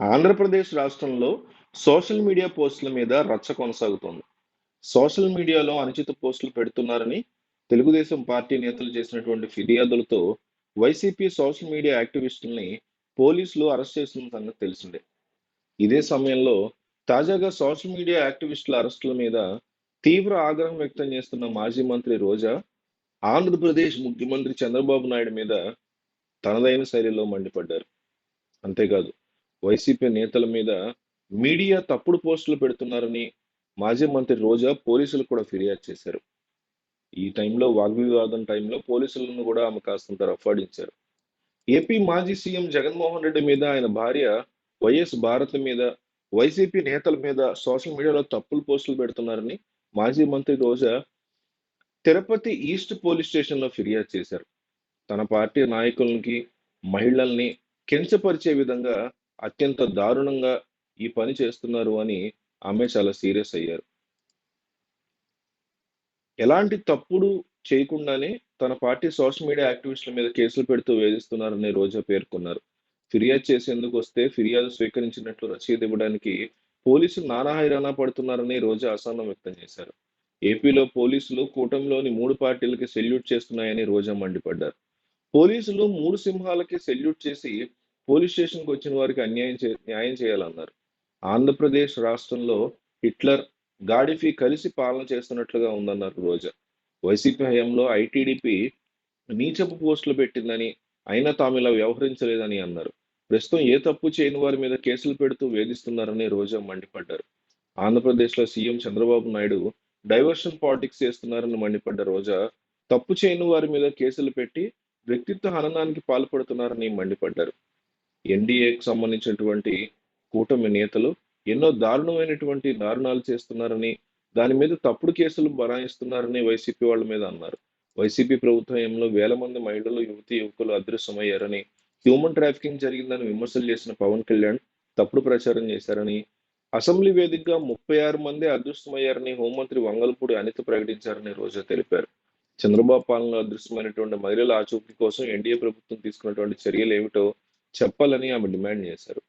ఆంధ్రప్రదేశ్ రాష్ట్రంలో social media పోస్టుల మీద రచ్చ కొనసాగుతోంది. సోషల్ మీడియాలో అనుచిత పోస్టులు పెడుతున్నారని తెలుగుదేశం పార్టీ నేతలు చేసినటువంటి ఫిర్యాదులతో వైసీపీ సోషల్ మీడియా యాక్టివిస్టుల్ని పోలీసులు అరెస్ట్ చేసిన సంగతి తెలిసిందే. ఇదే సమయంలో తాజాగా సోషల్ మీడియా యాక్టివిస్టుల అరెస్టుల మీద తీవ్ర ఆగ్రహం వ్యక్తం చేస్తున్న మాజీ మంత్రి రోజా ఆంధ్రప్రదేశ్ ముఖ్యమంత్రి చంద్రబాబు నాయుడు మీద తనదైన శైలిలో మండిపడ్డారు. అంతేకాదు వైసీపీ నేతల మీద మీడియా తప్పుడు పోస్టులు పెడుతున్నారని మాజీ మంత్రి రోజా పోలీసులు కూడా ఫిర్యాదు చేశారు. ఈ టైంలో వాగ్వివాదం టైంలో పోలీసులను కూడా ఆమె కాస్తంత రఫాడించారు. ఏపీ మాజీ సీఎం జగన్మోహన్ రెడ్డి మీద ఆయన భార్య వైఎస్ భారత్ మీద వైసీపీ నేతల మీద సోషల్ మీడియాలో తప్పులు పోస్టులు పెడుతున్నారని మాజీ మంత్రి రోజా తిరుపతి ఈస్ట్ పోలీస్ స్టేషన్లో ఫిర్యాదు చేశారు. తన పార్టీ నాయకులకి మహిళల్ని కించపరిచే విధంగా అత్యంత దారుణంగా ఈ పని చేస్తున్నారు అని ఆమె చాలా సీరియస్ అయ్యారు. ఎలాంటి తప్పుడు చేయకుండానే తన పార్టీ సోషల్ మీడియా యాక్టివిస్టుల మీద కేసులు పెడుతూ వేధిస్తున్నారని రోజా పేర్కొన్నారు. ఫిర్యాదు చేసేందుకు వస్తే ఫిర్యాదు స్వీకరించినట్లు రసీదు ఇవ్వడానికి పోలీసులు నానా హైరాణా పడుతున్నారని రోజా అసహనం వ్యక్తం చేశారు. ఏపీలో పోలీసులు కూటమిలోని మూడు పార్టీలకి సెల్యూట్ చేస్తున్నాయని రోజా మండిపడ్డారు. పోలీసులు మూడు సింహాలకి సెల్యూట్ చేసి పోలీస్ స్టేషన్కి వచ్చిన వారికి అన్యాయం చే న్యాయం చేయాలన్నారు. ఆంధ్రప్రదేశ్ రాష్ట్రంలో హిట్లర్ గాడిఫీ కలిసి పాలన చేస్తున్నట్లుగా ఉందన్నారు రోజా. వైసీపీ హయాంలో ఐటీడీపీ నీచపు పోస్టులు పెట్టిందని అయినా తాము ఇలా వ్యవహరించలేదని అన్నారు. ప్రస్తుతం ఏ తప్పు చేయని వారి మీద కేసులు పెడుతూ వేధిస్తున్నారని రోజా మండిపడ్డారు. ఆంధ్రప్రదేశ్లో CM Chandrababu Naidu diversion politics చేస్తున్నారని మండిపడ్డ రోజా తప్పు చేయని వారి మీద కేసులు పెట్టి వ్యక్తిత్వ హననానికి పాల్పడుతున్నారని మండిపడ్డారు. ఎన్డీఏకి సంబంధించినటువంటి కూటమి నేతలు ఎన్నో దారుణమైనటువంటి దారుణాలు చేస్తున్నారని దాని మీద తప్పుడు కేసులు బనాయిస్తున్నారని వైసీపీ వాళ్ళ మీద అన్నారు. వైసీపీ ప్రభుత్వంలో వేల మంది మహిళలు యువతి యువకులు అదృశ్యమయ్యారని హ్యూమన్ ట్రాఫికింగ్ జరిగిందని విమర్శలు చేసిన పవన్ కళ్యాణ్ తప్పుడు ప్రచారం చేశారని అసెంబ్లీ వేదికగా ముప్పై ఆరు మంది అదృశ్యమయ్యారని హోంమంత్రి వంగల్పూడి అనిత ప్రకటించారని రోజా తెలిపారు. చంద్రబాబు పాలనలో అదృశ్యమైనటువంటి మహిళల ఆచూకీ కోసం ఎన్డీఏ ప్రభుత్వం తీసుకున్నటువంటి చర్యలు ఏమిటో చెప్పాలని ఆమె డిమాండ్ చేశారు.